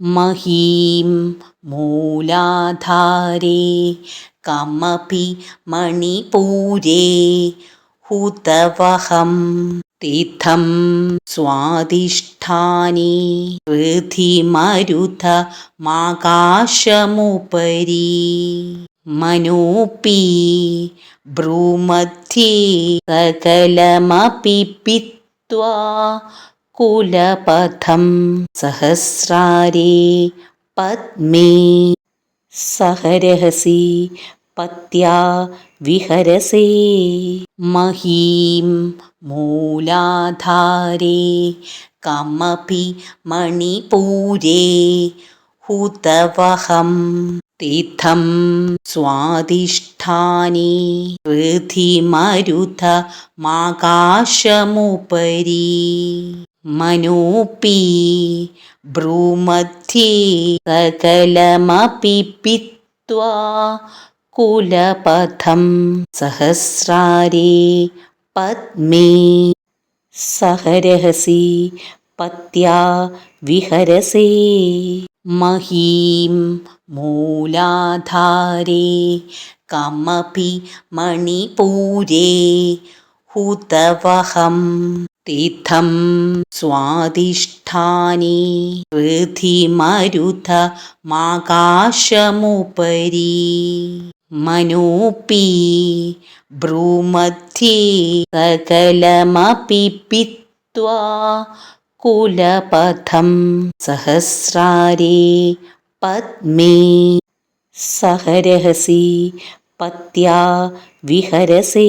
മഹീം മൂലാധാരേ കമപി മണിപൂരേ ഹുതവഹം തിഥം സ്വാധിഷ്ഠാനേ ഹൃതി മരുത മാകാശമുപരി മനോപി ഭ്രൂമധ്യേ സകലമപി പിത്വാ कुलपथं सहस्रारे पद्मे सहरहसि पत्या विहरसे महीं मूलाधारे कमपि मणिपूरे हुतवहं तीर्थं स्वादिष्ठानि हृधिमरुतमाकाशमुपरि मनोऽपि भ्रूमध्ये सकलमपि पित्वा कुलपथं सहस्रारे पद्मे सहरहसि पत्या विहरसे महीं मूलाधारे कमपि मणिपूरे തീർത്ഥം സ്വാധിഷ്ഠാനി ഹൃതിമരുത മാകാശമുപരി മനോപി ഭ്രൂമധ്യേ സകലമപി പിത്വാ കുലപഥം സഹസ്രാരേ പത്മേ സഹരഹസി പത്യാ വിഹരസേ